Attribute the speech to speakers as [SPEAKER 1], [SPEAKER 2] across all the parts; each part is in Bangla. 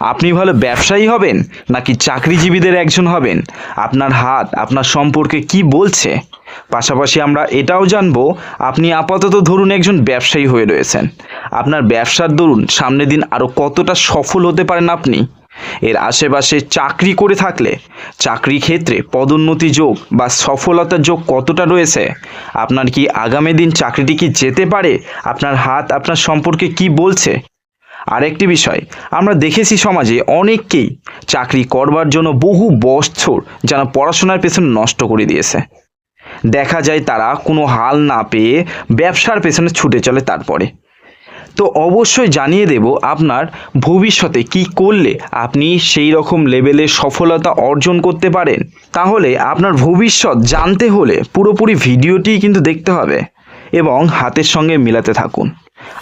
[SPEAKER 1] আপনি ভালো ব্যবসায়ী হবেন নাকি চাকরিজীবীদের একজন হবেন? আপনার হাত, আপনার সম্পর্কে কি বলছে? পাশাপাশি আমরা এটাও জানব, আপনি আপাতত ধরুন একজন ব্যবসায়ী হয়ে রয়েছেন। আপনার ব্যবসার দরুন সামনের দিন আরও কতটা সফল হতে পারেন আপনি? এর আশেপাশে চাকরি করে থাকলে চাকরি ক্ষেত্রে পদোন্নতি যোগ বা সফলতার যোগ কতটা রয়েছে? আপনার কি আগামী দিন চাকরিটি কি যেতে পারে? আপনার হাত, আপনার সম্পর্কে কি বলছে? আরেকটি বিষয়, আমরা দেখেছি সমাজে অনেককেই চাকরি করবার জন্য বহু বছর যেন পড়াশোনার পেছনে নষ্ট করে দিয়েছে। দেখা যায় তারা কোনো হাল না পেয়ে ব্যবসার পেছনে ছুটে চলে তারপরে। তো অবশ্যই জানিয়ে দেব আপনার ভবিষ্যতে কি করলে আপনি সেই রকম লেভেলে সফলতা অর্জন করতে পারেন। তাহলে আপনার ভবিষ্যৎ জানতে হলে পুরোপুরি ভিডিওটি কিন্তু দেখতে হবে এবং হাতের সঙ্গে মিলাতে থাকুন।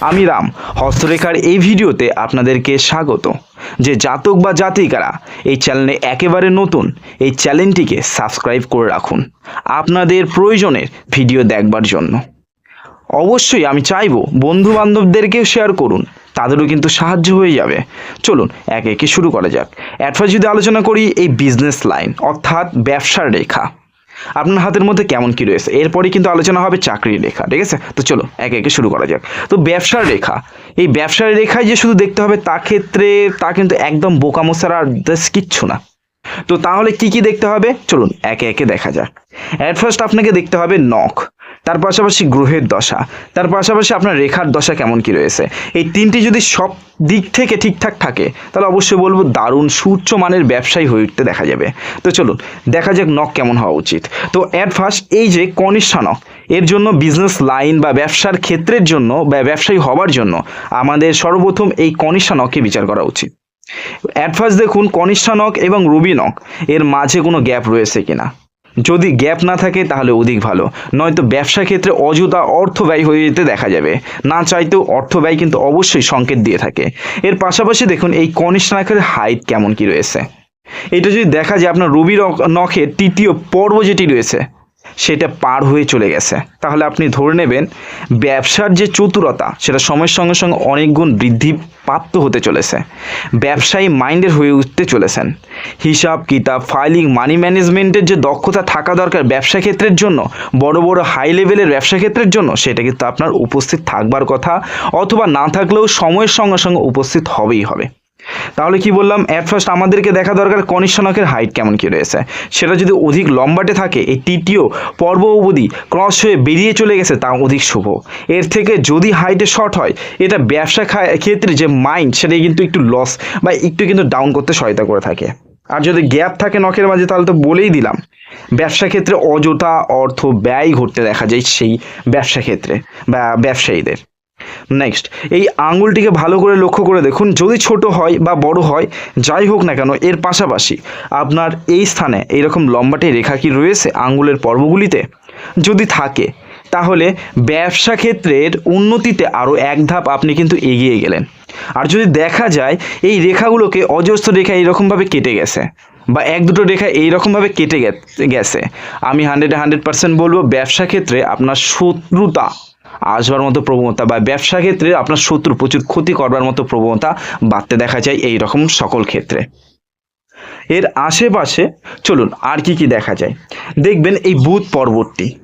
[SPEAKER 1] আমি রাম, হস্তরেখার এই ভিডিওতে আপনাদেরকে স্বাগত। যে জাতক বা জাতিকারা এই চ্যানেলে একেবারে নতুন, এই চ্যানেলটিকে সাবস্ক্রাইব করে রাখুন আপনাদের প্রয়োজনের ভিডিও দেখবার জন্য। অবশ্যই আমি চাইব বন্ধু বান্ধবদেরকেও শেয়ার করুন, তাদেরও কিন্তু সাহায্য হয়ে যাবে। চলুন, একে একে শুরু করা যাক। অ্যাডভার্স যদি আলোচনা করি এই বিজনেস লাইন অর্থাৎ ব্যবসার রেখা। আপনার হাতের মধ্যে কেমন কি রয়েছে? এরপরে কিন্তু আলোচনা হবে চাকরির রেখা, ঠিক আছে? তো চলো একে একে শুরু করা যাক। তো ব্যবসার রেখা, এই ব্যবসার রেখায় যে শুধু দেখতে হবে তা ক্ষেত্রে তা কিন্তু একদম বোকামো ছাড়া আর দেশ কিচ্ছু না। তো তাহলে কি কি দেখতে হবে? চলুন, একে একে দেখা যাক। অ্যাট ফার্স্ট আপনাকে দেখতে হবে নখ তার পাশাপাশি গ্রহের দশা, তার পাশাপাশি আপনার রেখার দশা কেমন কি রয়েছে? এই তিনটি যদি সব দিক থেকে ঠিকঠাক থাকে, তাহলে অবশ্যই বলব দারুণ সুউচ্চ মানের ব্যবসায়ী হয়ে উঠতে দেখা যাবে। তো চলুন, দেখা যাক নখ কেমন হওয়া উচিত। তো অ্যাট ফার্স্ট এই যে কনিষ্ঠা নখ এর জন্য বিজনেস লাইন বা ব্যবসার ক্ষেত্রের জন্য বা ব্যবসায়ী হবার জন্য আমাদের সর্বপ্রথম এই কনিষ্ঠা নখকে বিচার করা উচিত। অ্যাট ফার্স্ট দেখুন, কনিষ্ঠা নখ এবং রুবি নখ এর মাঝে কোনো গ্যাপ রয়েছে কিনা। যদি গ্যাপ না থাকে তাহলে অধিক ভালো। নয়তো ব্যবসা ক্ষেত্রে অযথা অর্থ ব্যয় হয়ে যেতে দেখা যাবে। না চাইতেও অর্থ ব্যয় কিন্তু অবশ্যই সংকেত দিয়ে থাকে। এর পাশাপাশি দেখুন এই কনিষ্ঠ নাকের হাইট কেমন কি রয়েছে। এটা যদি দেখা যায় আপনার রবি নখের তৃতীয় পর্ব যেটি রয়েছে সেটা পার হয়ে চলে গেছে। তাহলে আপনি ধরে নেবেন, ব্যবসার যে চতুরতা, সেটা সময়ের সঙ্গে সঙ্গে অনেক গুণ বৃদ্ধি প্রাপ্ত হতে চলেছে। ব্যবসায়ী মাইন্ডের হয়ে উঠতে চলেছেন। হিসাব, কিতাব ফাইলিং মানি ম্যানেজমেন্টের যে দক্ষতা থাকা দরকার ব্যবসা ক্ষেত্রের জন্য, বড় বড় হাই লেভেলের ব্যবসা ক্ষেত্রের জন্য, সেটা কিন্তু আপনার উপস্থিত থাকবার কথা, অথবা না থাকলেও সময়ের সঙ্গে সঙ্গে উপস্থিত হবেই হবে। তাহলে কি বললাম অ্যাট ফার্স্ট আমাদেরকে দেখা দরকার কনিষ্ঠনকের হাইট কেমন কি রয়েছে। সেটা যদি অধিক লম্বাটে থাকে, এই তৃতীয় পর্ব অবধি ক্রস হয়ে বেরিয়ে চলে গেছে তা অধিক শুভ। এর থেকে যদি হাইটে শর্ট হয়, এটা ব্যবসা ক্ষেত্রে যে মাইন্ড সেটা কিন্তু একটু লস বা একটু কিন্তু ডাউন করতে সহায়তা করে থাকে। আর যদি গ্যাপ থাকে নখের মাঝে, তাহলে তো বলেই দিলাম, ব্যবসা ক্ষেত্রে অযথা অর্থ ব্যয় ঘটতে দেখা যায় সেই ব্যবসা ক্ষেত্রে বা ব্যবসায়ীদের। নেক্সট এই আঙুলটিকে ভালো করে লক্ষ্য করে দেখুন। যদি ছোট হয় বা বড় হয়, যাই হোক না কেন, এর পাশাপাশি আপনার এই স্থানে এইরকম লম্বাটে রেখা কি রয়েছে আঙুলের পর্বগুলিতে? যদি থাকে, তাহলে ব্যবসা ক্ষেত্রের উন্নতিতে আরও এক ধাপ আপনি কিন্তু এগিয়ে গেলেন। আর যদি দেখা যায়, এই রেখাগুলোকে অজস্র রেখা এইরকমভাবে কেটে গেছে, বা এক দুটো রেখা এইরকমভাবে কেটে গেছে আমি হান্ড্রেডে হান্ড্রেড পার্সেন্ট বলব, ব্যবসা ক্ষেত্রে আপনার শত্রুতা আসবার মতো প্রবণতা বা ব্যবসা ক্ষেত্রে আপনার শত্রু প্রচুর ক্ষতি করবার মতো প্রবণতা বাড়তে দেখা যায় এই রকম সকল ক্ষেত্রে। এর আশেপাশে চলুন আর কি কি দেখা যায়। দেখবেন এই বুধ পর্বতটি।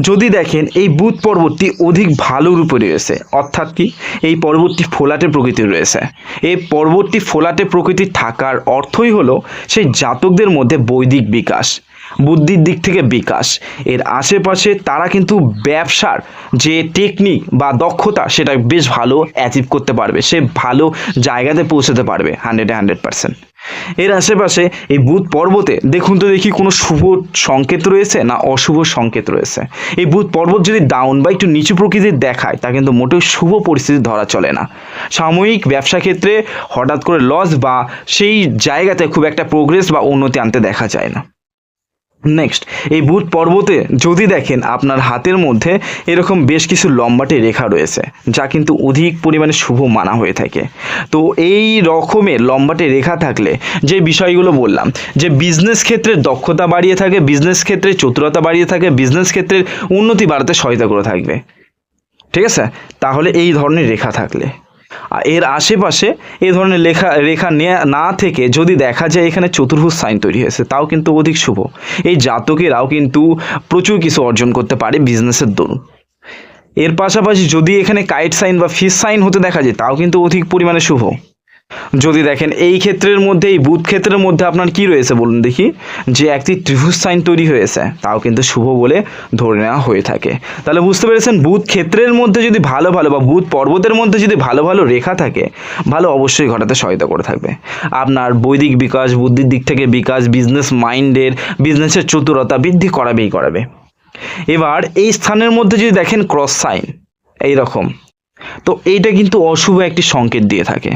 [SPEAKER 1] যদি দেখেন এই বুধ পর্বতটি অধিক ভালো রূপে রয়েছে। অর্থাৎ কি? এই পর্বতটি ফোলাটে প্রকৃতির রয়েছে। এই পর্বতটি ফোলাটে প্রকৃতির থাকার অর্থই হলো সেই জাতকদের মধ্যে বৈদিক বিকাশ। বুদ্ধির দিক থেকে বিকাশ। এর আশেপাশে তারা কিন্তু ব্যবসার যে টেকনিক বা দক্ষতা, সেটা বেশ ভালো অ্যাচিভ করতে পারবে। সে ভালো জায়গাতে পৌঁছাতে পারবে হান্ড্রেডে হান্ড্রেড পার্সেন্ট এর আশেপাশে এই বুধ পর্বতে দেখুন তো দেখি কোনো শুভ সংকেত রয়েছে না অশুভ সংকেত রয়েছে। এই বুধ পর্বত যদি ডাউন বা একটু নিচু প্রকৃতির দেখায়, তা কিন্তু মোটেও শুভ পরিস্থিতি ধরা চলে না। সাময়িক ব্যবসা ক্ষেত্রে হঠাৎ করে লস বা সেই জায়গাতে খুব একটা প্রোগ্রেস বা উন্নতি আনতে দেখা যায় না। নেক্সট এই বুধ পর্বতে যদি দেখেন আপনার হাতের মধ্যে এরকম বেশ কিছু লম্বাটে রেখা রয়েছে, যা কিন্তু অধিক পরিমাণে শুভ মানা হয়ে থাকে। তো এই রকমের লম্বাটে রেখা থাকলে যে বিষয়গুলো বললাম, যে বিজনেস ক্ষেত্রে দক্ষতা বাড়িয়ে থাকে বিজনেস ক্ষেত্রে চতুরতা বাড়িয়ে থাকে বিজনেস ক্ষেত্রের উন্নতি বাড়াতে সহায়তা করে থাকবে। ঠিক আছে? তাহলে এই ধরনের রেখা থাকলে। এর আশেপাশে এ ধরনের লেখা, রেখা না থেকে যদি দেখা যায় এখানে চতুর্ভুজ সাইন তৈরি হয়েছে, তাও কিন্তু অধিক শুভ। এই জাতকেরাও কিন্তু প্রচুর কিছু অর্জন করতে পারে বিজনেসের দরুন। এর পাশাপাশি যদি এখানে কাইট সাইন বা ফিস সাইন হতে দেখা যায়, তাও কিন্তু অধিক পরিমাণে শুভ। যদি দেখেন এই ক্ষেত্রের মধ্যে, এই বুধ ক্ষেত্রের মধ্যে আপনার কি রয়েছে বলুন দেখি? যে একটি ত্রিভুজ সাইন তৈরি হয়েছে, তাও কিন্তু শুভ বলে ধরে নেওয়া হয়ে থাকে। তাহলে বুঝতে পেরেছেন, বুধ ক্ষেত্রের মধ্যে যদি ভালো ভালো বা বুধ পর্বতের মধ্যে যদি ভালো ভালো রেখা থাকে, ভালো অবশ্যই ঘটাতে সহায়তা করে থাকবে। আপনার বৈদিক বিকাশ, বুদ্ধির দিক থেকে বিকাশ বিজনেস মাইন্ডের বিজনেসের চতুরতা বৃদ্ধি করাবেই করাবে। এবার এই স্থানের মধ্যে যদি দেখেন ক্রস সাইন এই রকম তো এইটা কিন্তু অশুভ একটি সংকেত দিয়ে থাকে।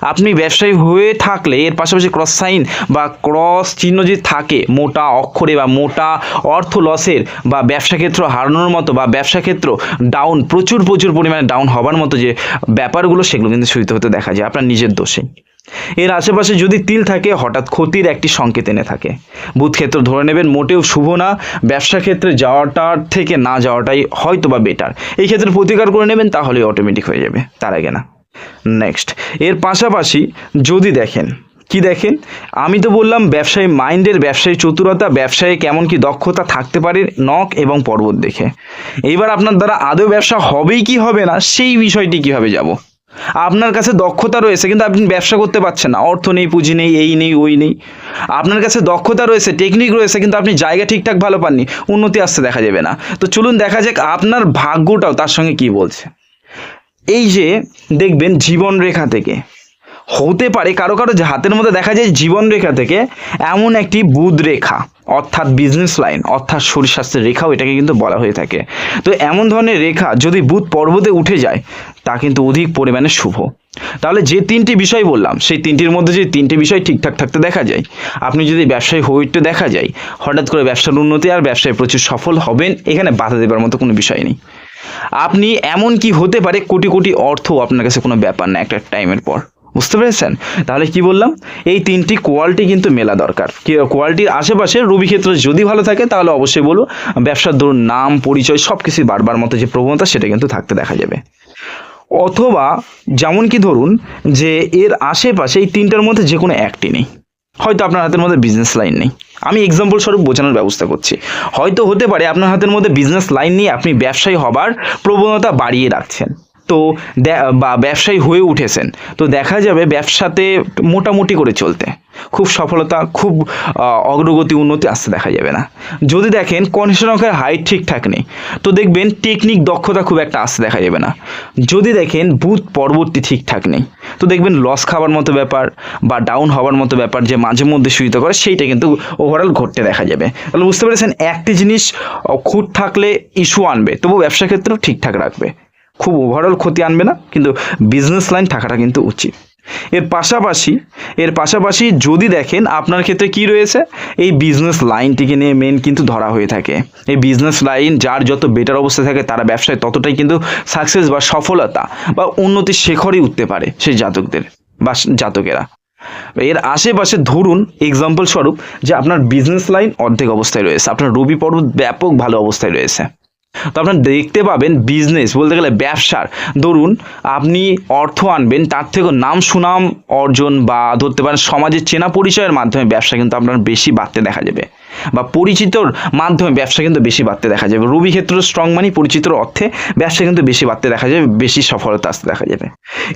[SPEAKER 1] আপনি ব্যবসায়ী হয়ে থাকলে এর পাশাপাশি ক্রস সাইন বা ক্রস চিহ্ন যদি থাকে, মোটা অক্ষরে বা মোটা অর্থ লসের বা ব্যবসা ক্ষেত্র হারানোর মতো বা ব্যবসা ক্ষেত্র ডাউন প্রচুর প্রচুর পরিমাণে ডাউন হবার মতো যে ব্যাপারগুলো, সেগুলো কিন্তু শুরুতে হতে দেখা যায়, আপনার নিজের দোষে। এর আশেপাশে যদি তিল থাকে, হঠাৎ ক্ষতির একটি সংকেত এনে থাকে। বুধ ক্ষেত্র ধরে নেবেন, মোটেও শুভ না, ব্যবসা ক্ষেত্রে যাওয়াটার থেকে না যাওয়াটাই হয়তো বা বেটার এই ক্ষেত্রে প্রতিকার করে নেবেন তাহলে অটোমেটিক হয়ে যাবে, তার আগে না। নেক্সট এর পাশাপাশি যদি দেখেন, কি দেখেন? আমি তো বললাম ব্যবসায়ী মাইন্ডের ব্যবসায়ী চতুরতা, ব্যবসায়ী কেমন কি দক্ষতা থাকতে পারে নখ এবং পর্বত দেখে। এইবার আপনার দ্বারা আদৌ ব্যবসা হবেই কি হবে না, সেই বিষয়টি কীভাবে যাব? আপনার কাছে দক্ষতা রয়েছে, কিন্তু আপনি ব্যবসা করতে পারছেন না। অর্থ নেই, পুঁজি নেই, এই নেই, ওই নেই। আপনার কাছে দক্ষতা রয়েছে টেকনিক রয়েছে, কিন্তু আপনি জায়গা ঠিকঠাক ভালো পাননি, উন্নতি আসতে দেখা যাবে না। তো চলুন দেখা যাক আপনার ভাগ্যটাও তার সঙ্গে কি বলছে। এই যে দেখবেন জীবন রেখা থেকে। হতে পারে কারও কারও যে হাতের মধ্যে দেখা যায় জীবন রেখা থেকে এমন একটি বুধ রেখা, অর্থাৎ বিজনেস লাইন অর্থাৎ শরীর স্বাস্থ্যের রেখাও এটাকে কিন্তু বলা হয়ে থাকে। তো এমন ধরনের রেখা যদি বুধ পর্বতে উঠে যায়, তা কিন্তু অধিক পরিমাণে শুভ। তাহলে যে তিনটি বিষয় বললাম, সেই তিনটির মধ্যে যদি তিনটি বিষয় ঠিকঠাক থাকতে দেখা যায়, আপনি যদি ব্যবসায়ী হয়ে উঠতে দেখা যায়, হঠাৎ করে ব্যবসার উন্নতি আর ব্যবসায় প্রচুর সফল হবেন, এখানে বাধা দেবার মতো কোনো বিষয় নেই। আপনি এমন কি হতে পারে কোটি কোটি অর্থ আপনার কাছে কোনো ব্যাপার না একটা টাইমের পর। বুঝতে পেরেছেন? তাহলে কি বললাম? এই তিনটি কোয়ালিটি কিন্তু মেলা দরকার। কোয়ালিটির আশেপাশে রবি ক্ষেত্র যদি ভালো থাকে, তাহলে অবশ্যই বলব, ব্যবসার ধরুন, নাম, পরিচয় সব কিছু বারবার মতো যে প্রবণতা, সেটা কিন্তু থাকতে দেখা যাবে। অথবা, যেমন কি ধরুন, যে এর আশেপাশে এই তিনটার মধ্যে যে কোনো একটি নেই। হয়তো আপনার হাতের মধ্যে বিজনেস লাইন নেই। আমি এক্সাম্পল স্বরূপ বোঝানোর ব্যবস্থা করছি। হয়তো হতে পারে আপনার হাতের মধ্যে বিজনেস লাইন নিয়ে আপনি ব্যবসায়ী হবার প্রবণতা বাড়িয়ে রাখছেন। তো বা ব্যবসায়ী হয়ে উঠেছেন। তো দেখা যাবে ব্যবসাতে মোটামুটি করে চলতে। খুব সফলতা, খুব অগ্রগতি, উন্নতি আসতে দেখা যাবে না। যদি দেখেন কনস্ট্রাকশন অঙ্কের হাইট ঠিকঠাক নেই, তো দেখবেন টেকনিক দক্ষতা খুব একটা আসতে দেখা যাবে না। যদি দেখেন, বুথ পরবর্তী ঠিকঠাক নেই, তো দেখবেন লস খাবার মতো ব্যাপার বা ডাউন হওয়ার মতো ব্যাপার যে মাঝে মধ্যে সুবিধা করে, সেইটা কিন্তু ওভারঅল ঘটতে দেখা যাবে। তাহলে বুঝতে পেরেছেন, একটি জিনিস খুঁত থাকলে ইস্যু আনবে, তবু ব্যবসা ক্ষেত্রেও ঠিকঠাক রাখবে। খুব ওভারঅল ক্ষতি আনবে না, কিন্তু বিজনেস লাইন থাকাটা কিন্তু উচিত। এর পাশাপাশি এর পাশাপাশি যদি দেখেন আপনার ক্ষেত্রে কি রয়েছে, এই বিজনেস লাইনটিকে নিয়ে মেন কিন্তু ধরা হয়ে থাকে। এই বিজনেস লাইন যার যত বেটার অবস্থা থাকে, তারা ব্যবসায় ততটাই কিন্তু সাকসেস বা সফলতা বা উন্নতির শেখরেই উঠতে পারে সেই জাতকদের বা জাতকেরা। এর আশেপাশে ধরুন এক্সাম্পল স্বরূপ যে আপনার বিজনেস লাইন অর্ধেক অবস্থায় রয়েছে, আপনার রবি পর্বত ব্যাপক ভালো অবস্থায় রয়েছে। তো আপনার দেখতে পাবেন বিজনেস বলতে গেলে ব্যবসার। ধরুন, আপনি অর্থ আনবেন, তার থেকেও নাম সুনাম অর্জন বা ধরতে পারেন সমাজের চেনা পরিচয়ের মাধ্যমে ব্যবসা কিন্তু আপনার বেশি বাড়তে দেখা যাবে। বা পরিচিতর মাধ্যমে ব্যবসা কিন্তু বেশি বাড়তে দেখা যাবে। রবি ক্ষেত্র স্ট্রং মানি পরিচিতর অর্থে ব্যবসা কিন্তু বেশি বাড়তে দেখা যাবে, বেশি সফলতা আসতে দেখা যাবে।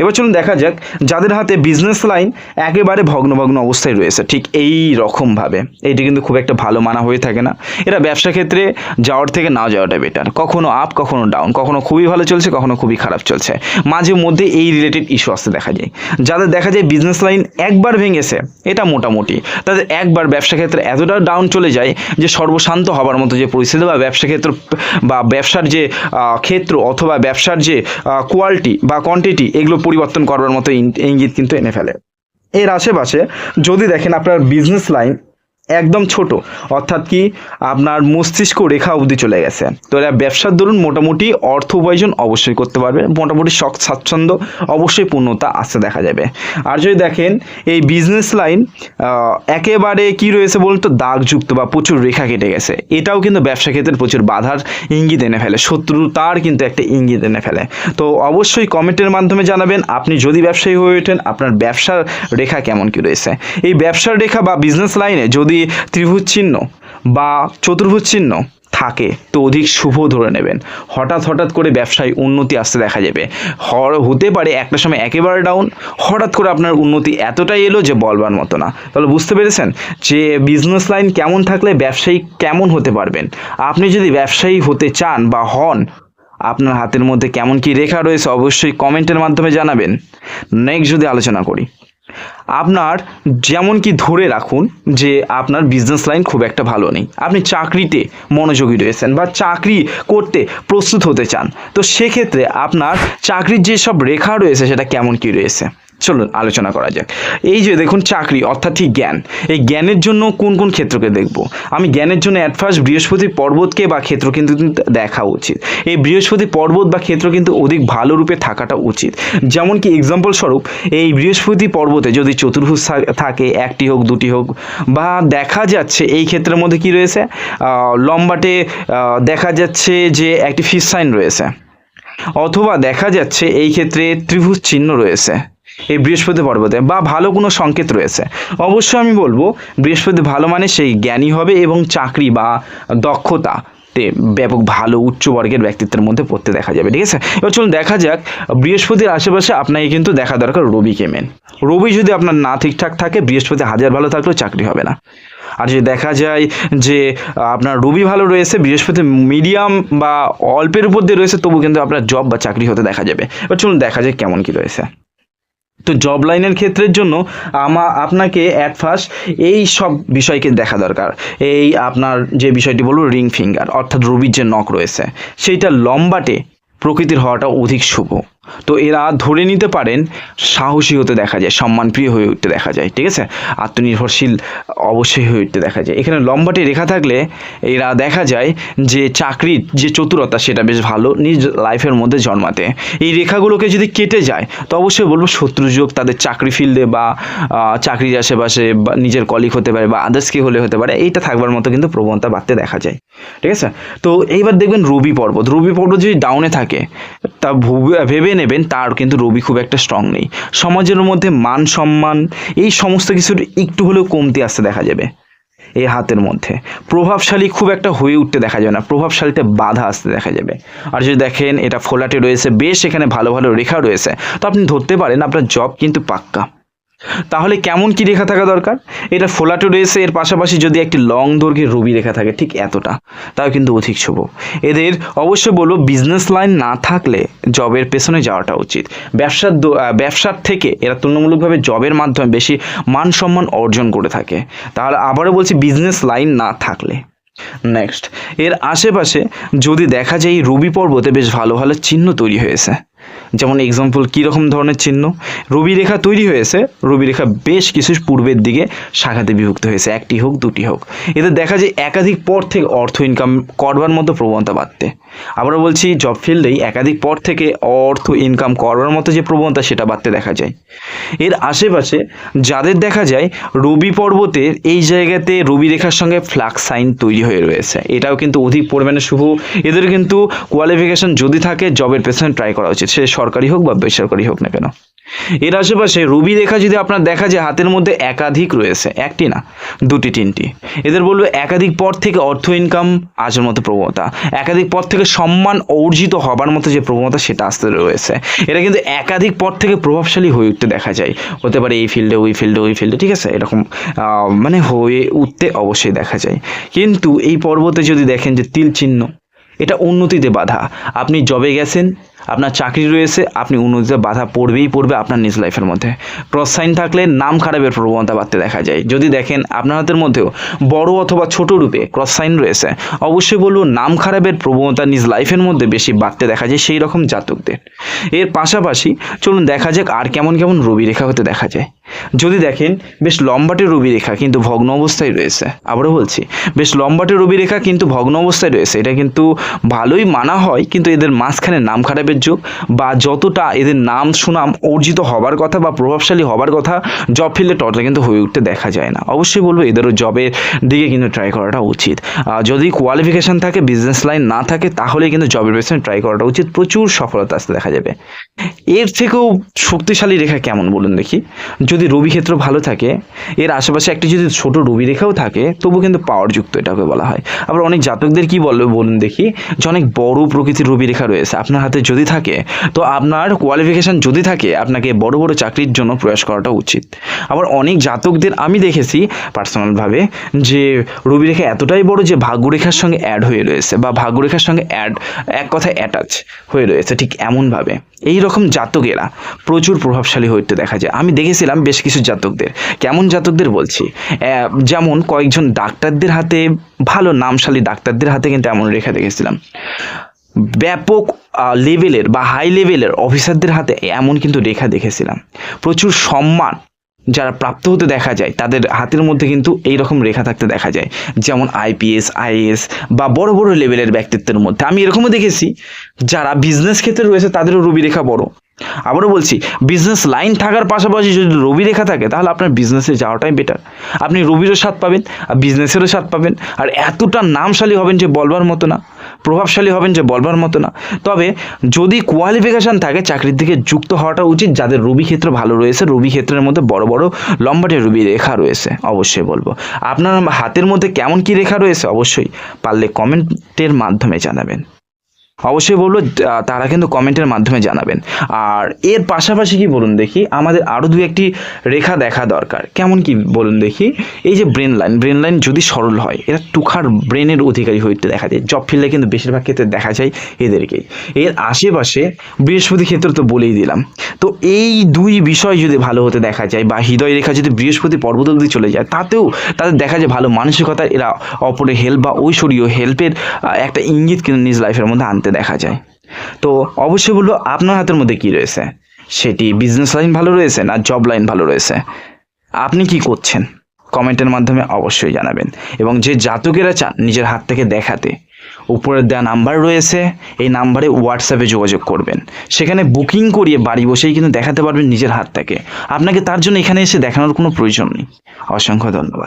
[SPEAKER 1] এবার চলুন দেখা যাক, যাদের হাতে বিজনেস লাইন একেবারে ভগ্নভগ্ন অবস্থায় রয়েছে, ঠিক এই রকমভাবে এইটি কিন্তু খুব একটা ভালো মানা হয়ে থাকে না। এরা ব্যবসা ক্ষেত্রে যাওয়ার থেকে না যাওয়াটা বেটার কখনো আপ কখনো ডাউন কখনো খুবই ভালো চলছে, কখনো খুবই খারাপ চলছে। মাঝে মধ্যে এই রিলেটেড ইস্যু আসতে দেখা যায়। যাদের দেখা যায় বিজনেস লাইন একবার ভেঙেছে, এটা মোটামুটি। তাদের একবার ব্যবসা ক্ষেত্রে এতটা ডাউন চলে যায় যে সর্বশান্ত হবার মতো যে পরিস্থিতি বা ব্যবসা ক্ষেত্র, বা ব্যবসার যে ক্ষেত্র অথবা ব্যবসার যে কোয়ালিটি বা কোয়ান্টিটি এগুলো পরিবর্তন করবার মতো ইঙ্গিত কিন্তু এনে ফেলে। এর আশেপাশে যদি দেখেন আপনার বিজনেস লাইন একদম ছোট। অর্থাৎ কি আপনার মস্তিষ্ক রেখা অবধি চলে গেছে। তো এরা ব্যবসার দরুন মোটামুটি অর্থ উপার্জন অবশ্যই করতে পারবে। মোটামুটি শখ, স্বাচ্ছন্দ্য অবশ্যই পূর্ণতা আসতে দেখা যাবে। আর যদি দেখেন, এই বিজনেস লাইন একেবারে কি রয়েছে বলুন তো, দাগযুক্ত বা প্রচুর রেখা কেটে গেছে। এটাও কিন্তু ব্যবসা ক্ষেত্রে প্রচুর বাধার ইঙ্গিত এনে ফেলে। শত্রুতার কিন্তু একটা ইঙ্গিত এনে ফেলে। তো অবশ্যই কমেন্টের মাধ্যমে জানাবেন, আপনি যদি ব্যবসায়ী হয়ে ওঠেন, আপনার ব্যবসার রেখা কেমন কি রয়েছে? এই ব্যবসার রেখা বা বিজনেস লাইনে যদি ত্রিভুজ চিহ্ন বা চতুর্ভুজ চিহ্ন থাকে, তো অধিক শুভ ধরে নেবেন। হঠাৎ হঠাৎ করে ব্যবসায় উন্নতি আসতে দেখা যাবে। হতে পারে একটা সময় একেবারে ডাউন হঠাৎ করে আপনার উন্নতি এতটাই এলো যে বলবার মতো না। তাহলে বুঝতে পেরেছেন যে বিজনেস লাইন কেমন থাকলে ব্যবসায়ী কেমন হতে পারবেন? আপনি যদি ব্যবসায়ী হতে চান বা হন, আপনার হাতের মধ্যে কেমন কি রেখা রয়েছে অবশ্যই কমেন্টের মাধ্যমে জানাবেন। নেক্সট যদি আলোচনা করি। আপনার যেমন কি ধরে রাখুন যে আপনার বিজনেস লাইন খুব একটা ভালো নেই। আপনি চাকরিতে মনোযোগী রয়েছেন বা চাকরি করতে প্রস্তুত হতে চান। তো সেক্ষেত্রে আপনার চাকরির যেসব রেখা রয়েছে সেটা কেমন কি রয়েছে? চলুন, আলোচনা করা যাক। এই যে দেখুন, চাকরি অর্থাৎ ঠিক জ্ঞান। এই জ্ঞানের জন্য কোন কোন ক্ষেত্রকে দেখব? আমি জ্ঞানের জন্য অ্যাট ফার্স্ট বৃহস্পতি পর্বতকে বা ক্ষেত্র কিন্তু দেখা উচিত। এই বৃহস্পতি পর্বত বা ক্ষেত্র কিন্তু অধিক ভালো রূপে থাকাটা উচিত। যেমন কি এক্সাম্পল স্বরূপ, এই বৃহস্পতি পর্বতে যদি চতুর্ভুজ থাকে, একটি হোক, দুটি হোক, বা দেখা যাচ্ছে এই ক্ষেত্রের মধ্যে কি রয়েছে? লম্বাটে দেখা যাচ্ছে যে একটি ফিস সাইন রয়েছে। অথবা দেখা যাচ্ছে এই ক্ষেত্রে ত্রিভুজ চিহ্ন রয়েছে এই বৃহস্পতি পর্বতে, বা ভালো কোনো সংকেত রয়েছে। অবশ্যই আমি বলব, বৃহস্পতি ভালো মানে সেই জ্ঞানী হবে এবং চাকরি বা দক্ষতা। তে ব্যাপক ভালো উচ্চ বর্গের ব্যক্তিত্বের মধ্যে পড়তে দেখা যাবে, ঠিক আছে? এবার চলুন দেখা যাক, বৃহস্পতির আশেপাশে আপনাকে কিন্তু দেখা দরকার রবিকে মেন রবি যদি আপনার না ঠিকঠাক থাকে, বৃহস্পতি হাজার ভালো থাকলেও চাকরি হবে না। আর যদি দেখা যায় যে আপনার রবি ভালো রয়েছে, বৃহস্পতি মিডিয়াম বা অল্পের উপর দিয়ে রয়েছে, তবু কিন্তু আপনার জব বা চাকরি হতে দেখা যাবে। এবার চলুন দেখা যায় কেমন কি রয়েছে। তো জব লাইনের ক্ষেত্রের জন্য আমা, আপনাকে অ্যাট ফার্স্ট এই সব বিষয়কে দেখা দরকার। এই আপনার যে বিষয়টি বলব রিং ফিঙ্গার অর্থাৎ রবির যে নখ রয়েছে, সেইটা লম্বাটে প্রকৃতির হওয়াটা অধিক শুভ। তো এরা ধরে নিতে পারেন সাহসী হতে দেখা যায়, সম্মানপ্রিয় হয়ে উঠতে দেখা যায়, ঠিক আছে? আত্মনির্ভরশীল অবশ্যই হয়ে উঠতে দেখা যায়। এখানে লম্বাটি রেখা থাকলে এরা দেখা যায় যে চাকরির যে চতুরতা সেটা বেশ ভালো নিজ লাইফের মধ্যে জন্মাতে। এই রেখাগুলোকে যদি কেটে যায়, তো অবশ্যই বলব শত্রুযোগ তাদের চাকরি ফিল্ডে বা চাকরির আশেপাশে বা নিজের কলিগ হতে পারে বা আদার্স কি হলে হতে পারে, এইটা থাকবার মতো কিন্তু প্রবণতা বাড়তে দেখা যায়, ঠিক আছে? তো এইবার দেখবেন রবি পর্বত। রবি পর্বত যদি ডাউনে থাকে, তা ভেবে নেবেন, তার কিন্তু রবি খুব একটা স্ট্রং নেই। সমাজের মধ্যে মান সম্মান, এই সমস্ত কিছুর একটু হলেও কমতি আসতে দেখা যাবে এই হাতের মধ্যে। প্রভাবশালী খুব একটা হয়ে উঠতে দেখা যাবে না, প্রভাবশালীতে বাধা আসতে দেখা যাবে। আর যদি দেখেন, এটা ফোলাটে রয়েছে, বেশ এখানে ভালো ভালো রেখা রয়েছে। তো আপনি ধরতে পারেন, আপনার জব কিন্তু পাক্কা। তাহলে কেমন কি রেখা থাকা দরকার? এটা ফোলাটো রয়েছে এর পাশাপাশি যদি একটি লং দৈর্ঘ্যের রবি রেখা থাকে, ঠিক এতটা। তাও কিন্তু অধিক শুভ। এদের অবশ্যই বলব বিজনেস লাইন না থাকলে জবের পেছনে যাওয়াটা উচিত। ব্যবসার ব্যবসার থেকে এরা তুলনামূলকভাবে জবের মাধ্যমে বেশি মান সম্মান অর্জন করে থাকে। তাহলে আবারও বলছি বিজনেস লাইন না থাকলে। নেক্সট এর আশেপাশে যদি দেখা যায়, এই রবি পর্বতে বেশ ভালো ভালো চিহ্ন তৈরি হয়েছে। যেমন এক্সাম্পল কীরকম ধরনের চিহ্ন? রবি রেখা তৈরি হয়েছে, রবি রেখা বেশ কিছু পূর্বের দিকে শাখাতে বিভক্ত হয়েছে। একটি হোক, দুটি হোক। এতে দেখা যায় একাধিক পর থেকে অর্থ ইনকাম করবার মতো প্রবণতা বাড়তে। আবারও বলছি জব ফিল্ডেই একাধিক পর থেকে অর্থ ইনকাম করবার মতো যে প্রবণতা, সেটা বাড়তে দেখা যায়। এর আশেপাশে যাদের দেখা যায়, রবি পর্বতের এই জায়গাতে রবি রেখার সঙ্গে ফ্লাক্স সাইন তৈরি হয়ে রয়েছে। এটাও কিন্তু অধিক পরিমাণে শুভ। এদের কিন্তু কোয়ালিফিকেশন যদি থাকে জবের পেছনে ট্রাই করা উচিত। সে সরকারি হোক বা বেসরকারি হোক না কেন। এর আশেপাশে রবি রেখা যদি আপনার দেখা যায়, হাতের মধ্যে একাধিক রয়েছে, একটি না, দুটি, তিনটি। এদের বলব একাধিক পর থেকে অর্থ ইনকাম আসার মতো প্রবণতা। একাধিক পর থেকে সম্মান অর্জিত হবার মতো যে প্রবণতা, সেটা আসতে রয়েছে। এটা কিন্তু একাধিক পর থেকে প্রভাবশালী হয়ে উঠতে দেখা যায়। হতে পারে এই ফিল্ডে ওই ফিল্ডে ওই ফিল্ডে ঠিক আছে? এরকম মানে হয়ে উঠতে অবশ্যই দেখা যায়। কিন্তু এই পর্বতে যদি দেখেন যে তিল চিহ্ন এটা উন্নতিতে বাধা। আপনি জবে গেছেন, আপনার চাকরি রয়েছে, আপনি উন্নতিতে বাধা পড়বেই পড়বে আপনার নিজ লাইফের মধ্যে। ক্রস সাইন থাকলে নাম খারাপের প্রবণতা বাড়তে দেখা যায়। যদি দেখেন আপনার হাতের মধ্যেও বড় অথবা ছোট রূপে ক্রস সাইন রয়েছে, অবশ্যই বলব নাম খারাপের প্রবণতা নিজ লাইফের মধ্যে বেশি বাড়তে দেখা যায় সেই রকম জাতকদের। এর পাশাপাশি চলুন দেখা যাক আর কেমন কেমন রবি রেখা হতে দেখা যায়। যদি দেখেন, বেশ লম্বাটে রবি রেখা কিন্তু ভগ্ন অবস্থায় রয়েছে। আবারও বলছি, বেশ লম্বাটে রবি রেখা কিন্তু ভগ্ন অবস্থায় রয়েছে। এটা কিন্তু ভালোই মানা হয়, কিন্তু এদের মাঝখানে নাম খারাপের যোগ বা যতটা এদের নাম সুনাম অর্জিত হবার কথা বা প্রভাবশালী হবার কথা জব ফিল্ডে ততটা কিন্তু হয়ে উঠতে দেখা যায় না। অবশ্যই বলব, এদেরও জবের দিকে কিন্তু ট্রাই করাটা উচিত। যদি কোয়ালিফিকেশান থাকে বিজনেস লাইন না থাকে, তাহলে কিন্তু জবের পেছনে ট্রাই করাটা উচিত। প্রচুর সফলতা আসতে দেখা যাবে। এর থেকেও শক্তিশালী রেখা কেমন বলুন দেখি? যদি রবি ক্ষেত্র ভালো থাকে, এর আশেপাশে একটি যদি ছোট রবি রেখাও থাকে তবু কিন্তু পাওয়ার যুক্ত এটাকে বলা হয়। আবার অনেক জাতকদের কি বলবে বলুন দেখি, যে অনেক বড় প্রকৃতির রবি রেখা রয়েছে, আপনার হাতে যদি থাকে, তো আপনার কোয়ালিফিকেশান যদি থাকে, আপনাকে বড় বড় চাকরির জন্য প্রয়াস করাটা উচিত। আবার অনেক জাতকদের আমি দেখেছি পার্সোনালভাবে যে রবি রেখা এতটাই বড় যে ভাগ্যরেখার সঙ্গে অ্যাড হয়ে রয়েছে, বা ভাগ্যরেখার সঙ্গে অ্যাড এক কথায় অ্যাটাচ হয়ে রয়েছে ঠিক এমনভাবে। এই রকম জাতকেরা প্রচুর প্রভাবশালী হইতে দেখা যায়। আমি দেখেছিলাম বেশ কিছু জাতকদের। কেমন জাতকদের বলছি? যেমন কয়েকজন ডাক্তারদের হাতে, ভালো নামশালী ডাক্তারদের হাতে কিন্তু এমন রেখা দেখেছিলাম। ব্যাপক লেভেলের বা হাই লেভেলের অফিসারদের হাতে এমন কিন্তু রেখা দেখেছিলাম। প্রচুর সম্মান যারা প্রাপ্ত হতে দেখা যায়, তাদের হাতের মধ্যে কিন্তু এই রকম রেখা থাকতে দেখা যায়। যেমন আইপিএস আইএস বা বড় বড় লেভেলের ব্যক্তিত্বের মধ্যে। আমি এরকমও দেখেছি, যারা বিজনেস ক্ষেত্রে রয়েছে, তাদেরও রবি রেখা বড়। আবারও বলছি বিজনেস লাইন থাকার পাশাপাশি যদি রবি রেখা থাকে, তাহলে আপনার বিজনেসে যাওয়াটাই বেটার আপনি রবিরও স্বাদ পাবেন, আর বিজনেসেরও স্বাদ পাবেন, আর এতটা নামশালী হবেন যে বলবার মতো না। প্রভাবশালী হবেন যে বলবার মতো না। তবে যদি কোয়ালিফিকেশান থাকে, চাকরির দিকে যুক্ত হওয়াটা উচিত। যাদের রবি ক্ষেত্র ভালো রয়েছে, রবি ক্ষেত্রের মধ্যে বড় বড় লম্বাটে রবি রেখা রয়েছে, অবশ্যই বলব। আপনার হাতের মধ্যে কেমন কি রেখা রয়েছে, অবশ্যই পারলে কমেন্টের মাধ্যমে জানাবেন। অবশ্যই বলব তারা কিন্তু কমেন্টের মাধ্যমে জানাবেন। আর এর পাশাপাশি কি বলুন দেখি, আমাদের আরও দু একটি রেখা দেখা দরকার। কেমন কি বলুন দেখি, এই যে ব্রেন লাইন ব্রেন লাইন যদি সরল হয়, এরা টুখার ব্রেনের অধিকারী হইতে দেখা যায়। জব ফিল্ডে কিন্তু বেশিরভাগ ক্ষেত্রে দেখা যায় এদেরকেই। এর আশেপাশে বৃহস্পতি ক্ষেত্র তো বলেই দিলাম। তো এই দুই বিষয় যদি ভালো হতে দেখা যায়, বা হৃদয় রেখা যদি বৃহস্পতি পর্বত অবধি চলে যায়, তাতেও তাদের দেখা যায় ভালো মানসিকতা এরা অপরের হেল্প বা ঐশ্বরীয় হেল্পের একটা ইঙ্গিত কিন্তু নিজ লাইফের মধ্যে আনতে দেখা যায়। তো অবশ্যই বলব, আপনার হাতের মধ্যে কি রয়েছে? সেটি বিজনেস লাইন ভালো রয়েছে না জব লাইন ভালো রয়েছে? আপনি কি করছেন? কমেন্টের মাধ্যমে অবশ্যই জানাবেন। এবং যে জাতকেরা চান নিজের হাত থেকে দেখাতে উপরের দেওয়া নাম্বার রয়েছে, এই নাম্বারে হোয়াটসঅ্যাপে যোগাযোগ করবেন। সেখানে বুকিং করিয়ে বাড়ি বসেই কিন্তু দেখাতে পারবেন নিজের হাত থেকে। আপনাকে তার জন্য এখানে এসে দেখানোর কোনো প্রয়োজন নেই। অসংখ্য ধন্যবাদ।